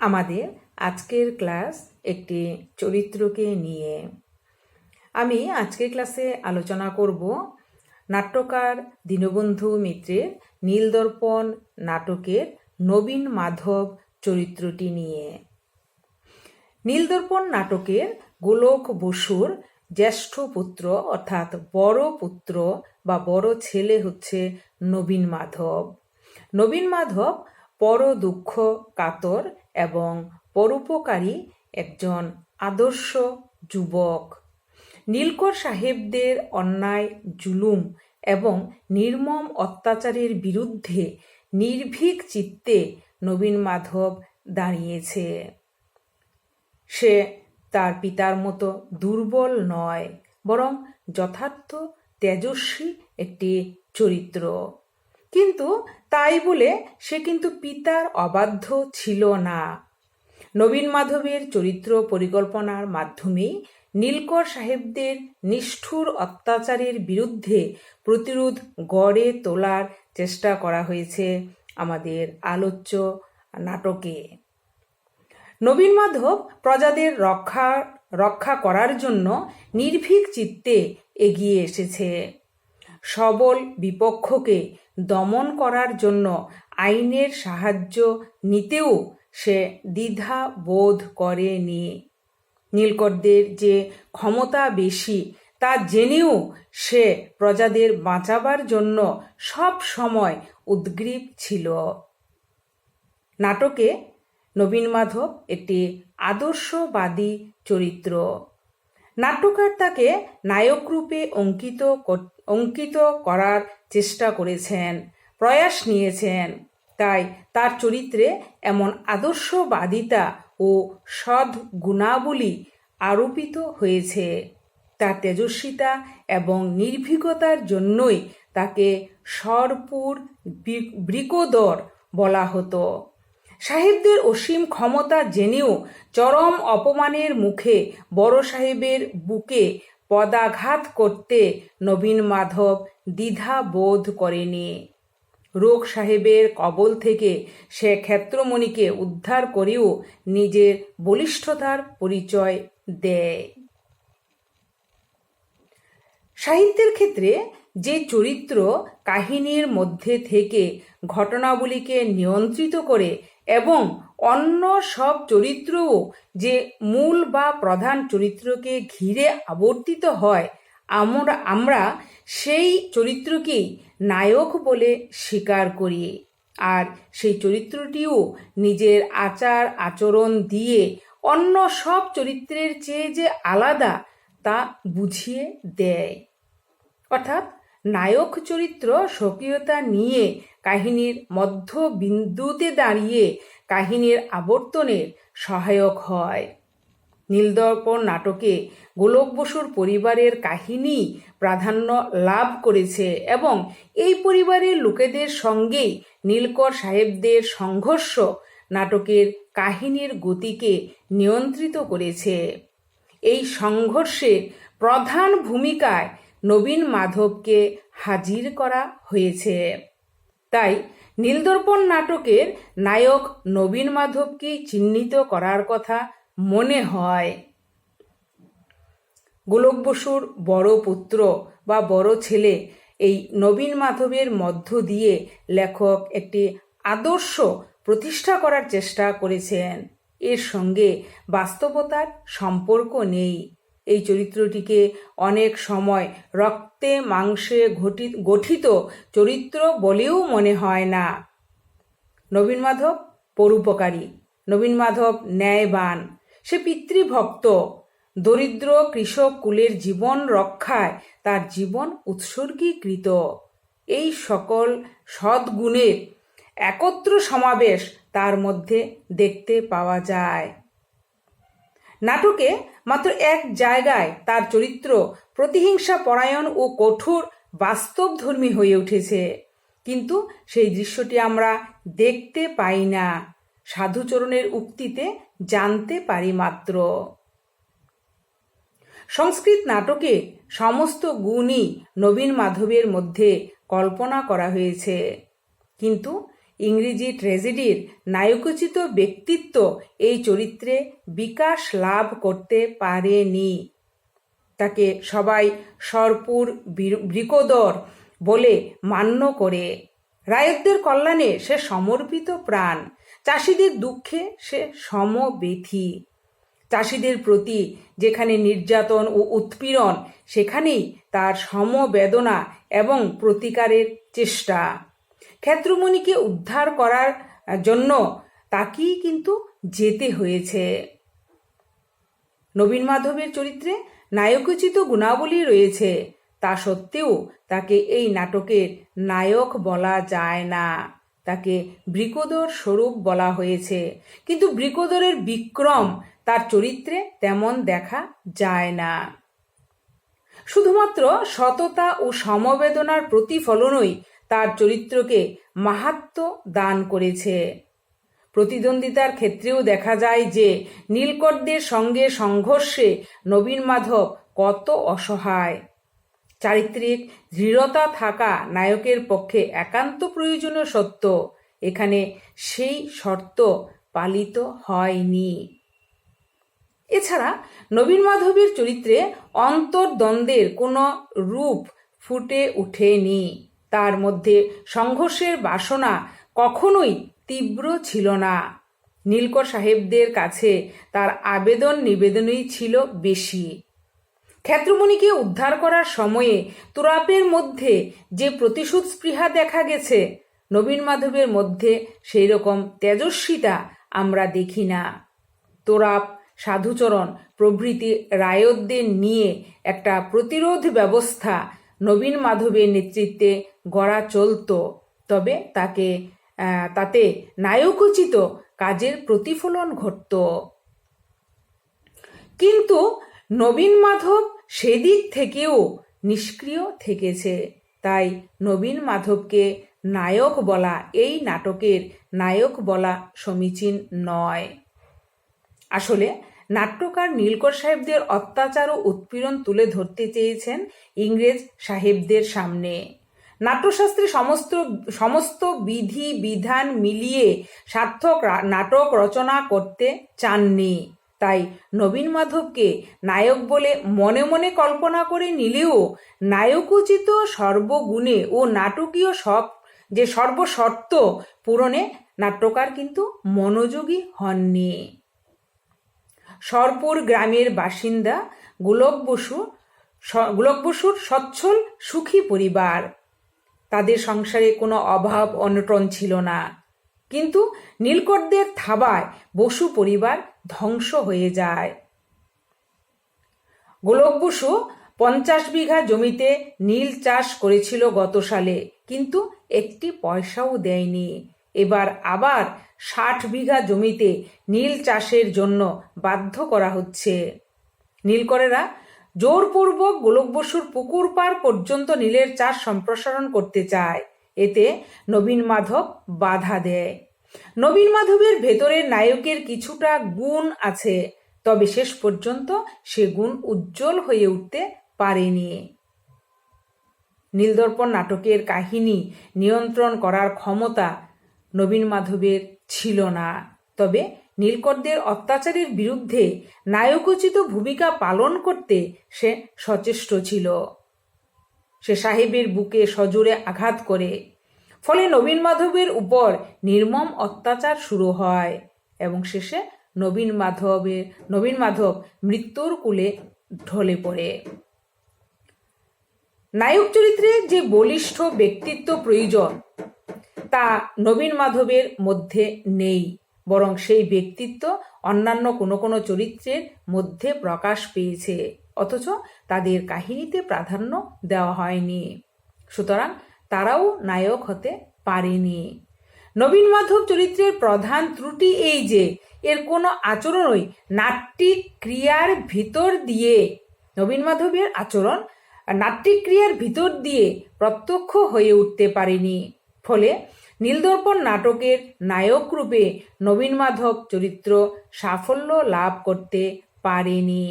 আমাদের আজকের ক্লাস একটি চরিত্রকে নিয়ে। আমি আজকের ক্লাসে আলোচনা করব নাট্যকার দীনবন্ধু মিত্রের নীলদর্পণ নাটকের নবীন মাধব চরিত্রটি নিয়ে। নীলদর্পণ নাটকের গোলক বসুর জ্যেষ্ঠ পুত্র অর্থাৎ বড় পুত্র বা বড় ছেলে হচ্ছে নবীন মাধব। নবীন মাধব পর দুঃখ কাতর এবং পরোপকারী একজন আদর্শ যুবক। নীলকর সাহেবদের অন্যায়, জুলুম এবং নির্মম অত্যাচারের বিরুদ্ধে নির্ভীক চিত্তে নবীন মাধব দাঁড়িয়েছে। সে তার পিতার মতো দুর্বল নয়, বরং যথার্থ তেজস্বী একটি চরিত্র। কিন্তু তাই বলে সে কিন্তু পিতার অবাধ্য ছিল না। নবীন মাধবের চরিত্র পরিকল্পনার মাধ্যমেই নীলকর সাহেবদের নিষ্ঠুর অত্যাচারের বিরুদ্ধে প্রতিরোধ গড়ে তোলার চেষ্টা করা হয়েছে আমাদের আলোচ্য নাটকে। নবীন মাধব প্রজাদের রক্ষা রক্ষা করার জন্য নির্ভীক চিত্তে এগিয়ে এসেছে। সবল বিপক্ষকে দমন করার জন্য আইনের সাহায্য নিতেও সে দ্বিধা বোধ করেনি। নীলকরদের যে ক্ষমতা বেশি, তা জেনেও সে প্রজাদের বাঁচাবার জন্য সব সময় উদ্গ্রীব ছিল। নাটকে নবীন মাধব একটি আদর্শবাদী চরিত্র। নাট্যকার তাকে নায়করূপে অঙ্কিত অঙ্কিত করার চেষ্টা করেছেন, প্রয়াস নিয়েছেন। তাই তার চরিত্রে এমন আদর্শবাদিতা ও সৎ গুণাবলী আরোপিত হয়েছে। তার তেজস্বিতা এবং নির্ভীকতার জন্যই তাকে সরপুর বৃকোদর বলা হতো। সাহেবদের অসীম ক্ষমতা জেনেও চরম অপমানের মুখে বড় সাহেবের বুকে পদাঘাত করতে নবীন মাধব দ্বিধা বোধ করেনি। রোগ সাহেবের কবল থেকে সে ক্ষেত্রমণিকে উদ্ধার করেও নিজের বলিষ্ঠতার পরিচয় দেয়। সাহিত্যের ক্ষেত্রে যে চরিত্র কাহিনীর মধ্যে থেকে ঘটনাবলীকে নিয়ন্ত্রিত করে এবং অন্য সব চরিত্রও যে মূল বা প্রধান চরিত্রকে ঘিরে আবর্তিত হয়, আমরা আমরা সেই চরিত্রকেই নায়ক বলে স্বীকার করি। আর সেই চরিত্রটিও নিজের আচার, আচরণ দিয়ে অন্য সব চরিত্রের চেয়ে যে আলাদা তা বুঝিয়ে দেয়। অর্থাৎ নায়ক চরিত্র স্বকীয়তা নিয়ে কাহিনীর মধ্যবিন্দুতে দাঁড়িয়ে কাহিনীর আবর্তনের সহায়ক হয়। নীলদর্পণ নাটকে গোলক বসুর পরিবারের কাহিনী প্রাধান্য লাভ করেছে এবং এই পরিবারের লোকেদের সঙ্গেই নীলকর সাহেবদের সংঘর্ষ নাটকের কাহিনীর গতিকে নিয়ন্ত্রিত করেছে। এই সংঘর্ষের প্রধান ভূমিকায় নবীন মাধবকে হাজির করা হয়েছে। তাই নীলদর্পণ নাটকের নায়ক নবীন মাধবকে চিহ্নিত করার কথা মনে হয়। গোলক বসুর বড় পুত্র বা বড় ছেলে এই নবীন মাধবের মধ্য দিয়ে লেখক একটি আদর্শ প্রতিষ্ঠা করার চেষ্টা করেছেন। এর সঙ্গে বাস্তবতার সম্পর্ক নেই। এই চরিত্রটিকে অনেক সময় রক্তে মাংসে গঠিত চরিত্র বলেও মনে হয় না। নবীন মাধব, পরোপকারী। নবীন মাধব ন্যায়বান। সে পিতৃভক্ত। দরিদ্র কৃষক কুলের জীবন রক্ষায় তার জীবন উৎসর্গীকৃত। এই সকল সদ্গুণের একত্র সমাবেশ তার মধ্যে দেখতে পাওয়া যায়। নাটকে মাত্র এক জায়গায় তার চরিত্র প্রতিহিংসা, পরায়ণ ও কঠোর বাস্তবধর্মী হয়ে উঠেছে। কিন্তু সেই দৃশ্যটি আমরা দেখতে পাই না। সাধুচরণের উক্তিতে জানতে পারি মাত্র। সংস্কৃত নাটকে সমস্ত গুণই নবীন মাধবের মধ্যে কল্পনা করা হয়েছে। কিন্তু ইংরেজি ট্র্যাজেডির নায়কোচিত ব্যক্তিত্ব এই চরিত্রে বিকাশ লাভ করতে পারেনি। তাকে সবাই সরপুর বৃকোদর বলে মান্য করে। রায়তদের কল্যাণে সে সমর্পিত প্রাণ, চাষিদের দুঃখে সে সমবেথী। চাষিদের প্রতি যেখানে নির্যাতন ও উৎপীড়ন, সেখানেই তার সমবেদনা এবং প্রতিকারের চেষ্টা। ক্ষেত্রমণিকে উদ্ধার করার জন্য তাকেই কিন্তু যেতে হয়েছে। নবীন মাধবের চরিত্রে নায়কোচিত গুণাবলী রয়েছে, তা সত্ত্বেও তাকে এই নাটকের নায়ক বলা যায় না। তাকে বৃকোদর স্বরূপ বলা হয়েছে। কিন্তু বৃকোদরের বিক্রম তার চরিত্রে তেমন দেখা যায় না। শুধুমাত্র সততা ও সমবেদনার প্রতিফলনই তার চরিত্রকে মাহাত্ম দান করেছে। প্রতিদ্বন্দ্বিতার ক্ষেত্রেও দেখা যায় যে নীলকরদের সঙ্গে সংঘর্ষে নবীন মাধব কত অসহায়। চারিত্রিক দৃঢ়তা থাকা নায়কের পক্ষে একান্ত প্রয়োজনীয় সত্য, এখানে সেই শর্ত পালিত হয়নি। এছাড়া নবীন মাধবের চরিত্রে অন্তর্দ্বন্দ্বের কোনো রূপ ফুটে ওঠেনি। তার মধ্যে সংঘর্ষের বাসনা কখনোই তীব্র ছিল না। নীলকর সাহেবদের কাছে তার আবেদন নিবেদনই ছিল বেশি। ক্ষেত্রমণিকে উদ্ধার করার সময়ে তুরাপের মধ্যে যে প্রতিশোধ স্পৃহা দেখা গেছে, নবীন মাধবের মধ্যে সেই রকম তেজস্বিতা আমরা দেখি না। তোরাপ, সাধুচরণ প্রভৃতি রায়তদের নিয়ে একটা প্রতিরোধ ব্যবস্থা নবীন মাধবের নেতৃত্বে গড়া চলত। তবে তাকে তাতে নায়কোচিত কাজের প্রতিফলন ঘটত। কিন্তু নবীন মাধব সেদিক থেকেও নিষ্ক্রিয় থেকেছে। তাই নবীন মাধবকে নায়ক বলা এই নাটকের নায়ক বলা সমীচীন নয়। আসলে নাট্যকার নীলকর সাহেবদের অত্যাচার ও উৎপীড়ন তুলে ধরতে চেয়েছেন ইংরেজ সাহেবদের সামনে। নাট্যশাস্ত্রে সমস্ত সমস্ত বিধি, বিধান মিলিয়ে সার্থক নাটক রচনা করতে চাননি। তাই নবীন মাধবকে নায়ক বলে মনে মনে কল্পনা করে নিলেও নায়কোচিত সর্বগুণে ও নাটকীয় সব, যে সর্বশর্ত পূরণে নাট্যকার কিন্তু মনোযোগী হননি। সরপুর গ্রামের বাসিন্দা গোলক বসু গোলক বসুর সচ্ছল সুখী পরিবার। তাদের সংসারে কোনো অভাব, অনটন ছিল না। কিন্তু নীলকরদের থাবায় বসু পরিবার ধ্বংস হয়ে যায়। গোলক বসু পঞ্চাশ বিঘা জমিতে নীল চাষ করেছিল গত সালে, কিন্তু একটি পয়সাও দেয়নি। এবার আবার ষাট বিঘা জমিতে নীল চাষের জন্য বাধ্য করা হচ্ছে। নীলকরেরা জোরপূর্বক গোলক বসুর পুকুর পার পর্যন্ত নীলের চাষ সম্প্রসারণ করতে চায়। এতে নবীন মাধব বাধা দেয়। নবীন মাধবের ভেতরের নায়কের কিছুটা গুণ আছে, তবে শেষ পর্যন্ত সে গুণ উজ্জ্বল হয়ে উঠতে পারেনি। নীলদর্পণ নাটকের কাহিনী নিয়ন্ত্রণ করার ক্ষমতা নবীন মাধবের ছিল না। তবে নীলকরদের অত্যাচারের বিরুদ্ধে নায়কোচিত ভূমিকা পালন করতে সে সচেষ্ট ছিল। সে সাহেবের বুকে সজোরে আঘাত করে। ফলে নবীন মাধবের উপর নির্মম অত্যাচার শুরু হয় এবং শেষে নবীন মাধবের, নবীন মাধব মৃত্যুর কূলে ঢলে পড়ে। নায়ক চরিত্রে যে বলিষ্ঠ ব্যক্তিত্ব প্রয়োজন তা নবীন মাধবের মধ্যে নেই, বরং সেই ব্যক্তিত্ব অন্যান্য কোনো কোনো চরিত্রের মধ্যে প্রকাশ পেয়েছে, অথচ তাদের কাহিনীতে প্রাধান্য দেওয়া হয়নি। সুতরাং তারাও নায়ক হতে পারেনি। নবীন মাধব চরিত্রের প্রধান ত্রুটি এই যে, এর কোনো আচরণই নাট্যিক ক্রিয়ার ভিতর দিয়ে, নবীন মাধবের আচরণ নাট্যিক ক্রিয়ার ভিতর দিয়ে প্রত্যক্ষ হয়ে উঠতে পারেনি। ফলে নীলদর্পণ নাটকের নায়ক রূপে নবীন মাধব চরিত্র সাফল্য লাভ করতে পারেনি।